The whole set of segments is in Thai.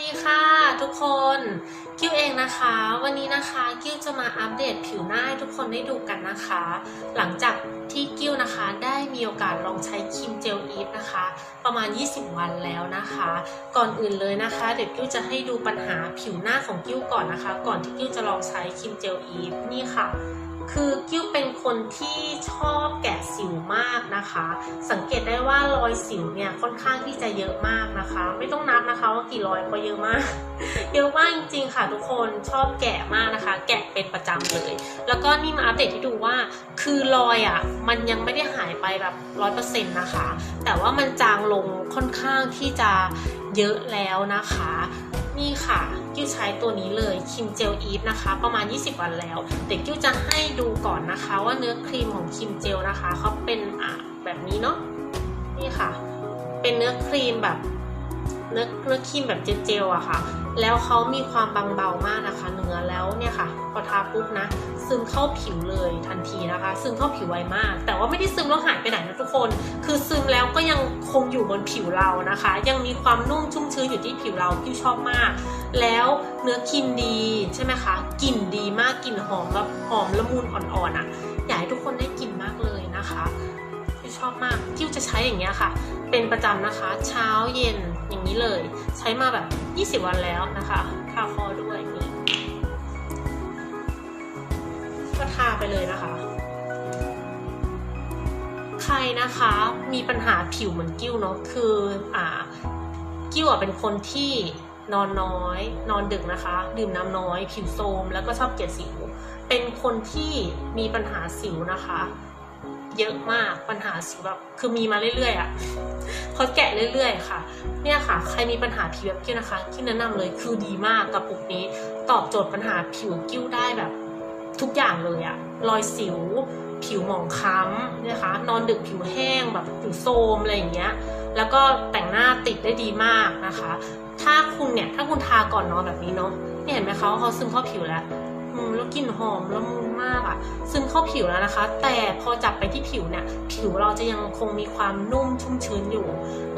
ดีค่ะทุกคนกิ้วเองนะคะ วันนี้นะคะกิ้วจะมาอัปเดตผิวหน้าให้ทุกคนได้ดูกันนะคะ หลังจากที่กิ้วนะคะได้มีโอกาสลองใช้ครีมเจลอีฟนะคะ ประมาณ 20 วันแล้วนะคะ ก่อนอื่นเลยนะคะ เดี๋ยวกิ้วจะให้ดูปัญหาผิวหน้าของกิ้วก่อนนะคะ ก่อนที่กิ้วจะลองใช้ครีมเจลอีฟนี่ค่ะ คือกิ้วเป็นคนที่ชอบแกะสิวมากนะคะ สังเกตได้ว่ารอยสิวเนี่ยค่อนข้างที่จะเยอะมากนะคะ ไม่ต้องนับนะคะว่ากี่รอยก็เยอะมาก เยอะมากจริงๆค่ะทุกคนชอบแกะมากนะคะ แกะเป็นประจำเลย แล้วก็นี่มาอัปเดตให้ดูว่า คือรอยอะมันยังไม่ได้หายไปแบบร้อยเปอร์เซ็นต์นะคะ แต่ว่ามันจางลงค่อนข้างที่จะเยอะแล้วนะคะ นี่ค่ะกิ้วใช้ตัวนี้เลยครีมเจลอีฟนะคะ ประมาณ 20 วันแล้วเดี๋ยวกิ้วจะให้ดูก่อนนะคะว่าเนื้อครีมของครีมเจลนะคะเขาเป็นอะแบบนี้เนาะนี่ค่ะ เป็นเนื้อครีมแบบเนื้อเนื้อครีมแบบเจลๆอะค่ะ แล้วเขามีความบางเบามากนะคะ เนื้อแล้วเนี่ยค่ะพอทาปุ๊บนะ ซึมเข้าผิวเลยทันทีนะคะ ซึมเข้าผิวไวมาก แต่ว่าไม่ได้ซึมแล้วหายไปไหนนะทุกคน คือซึมแล้วก็ยังคงอยู่บนผิวเรานะคะ ยังมีความนุ่มชุ่มชื้นอยู่ที่ผิวเราที่ชอบมาก แล้วเนื้อครีมดีใช่ไหมคะกลิ่นดีมากกลิ่นหอมแบบหอมละมุนอ่อนๆอะอยากให้ทุกคนได้กลิ่นมากเลย ชอบมาก กิ้วจะใช้อย่างเงี้ยค่ะ เป็นประจำนะคะ เช้าเย็นอย่างนี้เลย ใช้มาแบบ 20 วันแล้วนะคะทาคอด้วยนี่ก็ทาไปเลยนะคะ ใครนะคะมีปัญหาผิวเหมือนกิ้วเนาะคืออ่ากิ้วอะเป็นคนที่นอนน้อย นอนดึกนะคะ ดื่มน้ำน้อย ผิวโทรมแล้วก็ชอบเกลียดสิว เป็นคนที่มีปัญหาสิวนะคะ เยอะมากปัญหาสิวแบบคือมีมาเรื่อยๆอะ่ะเขาแกะเรื่อยๆ ค่ะ เนี่ยค่ะ ใครมีปัญหาผิวแบบกิ้วนะคะกิ้วแนะนำเลยคือดีมากกับปุกนี้ ตอบโจทย์ปัญหาผิวกิ้วได้แบบ ทุกอย่างเลยอะรอยสิว ผิวหมองคล้ำนะคะ นอนดึกผิวแห้งแบบผิวโทรมอะไรอย่างเงี้ย แล้วก็แต่งหน้าติดได้ดีมากนะคะ ถ้าคุณเนี่ยถ้าคุณทาก่อนนอนแบบนี้เนาะเนี่ยเห็นไหมคะว่าเขาซึมเข้าผิวแล้ว แล้วกลิ่นหอมละมุนมากอะซึมเข้าผิวแล้วนะคะ แต่พอจับไปที่ผิวเนี่ย ผิวเราจะยังคงมีความนุ่มชุ่มชื้นอยู่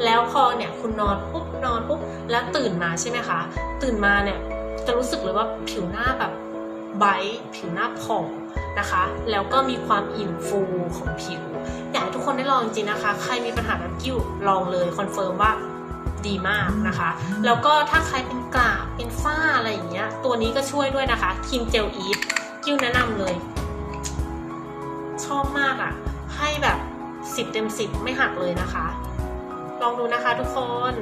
แล้วพอเนี่ยคุณนอนปุ๊บนอนปุ๊บแล้วตื่นมาใช่ไหมคะ ตื่นมาเนี่ยจะรู้สึกเลยว่าผิวหน้าแบบไบต์ผิวหน้าผ่องนะคะ แล้วก็มีความอิ่มฟูของผิว อยากให้ทุกคนได้ลองจริงๆนะคะ ใครมีปัญหาแบบกิ้วลองเลยคอนเฟิร์มว่า ดีมากนะคะ แล้วก็ถ้าใครเป็นกราบเป็นฝ้าอะไรอย่างเงี้ย ตัวนี้ก็ช่วยด้วยนะคะครีมเจลอีฟกิ้วแนะนำเลย ชอบมากอะ่ะ ให้แบบสิบเต็มสิบไม่หักเลยนะคะ ลองดูนะคะทุกคน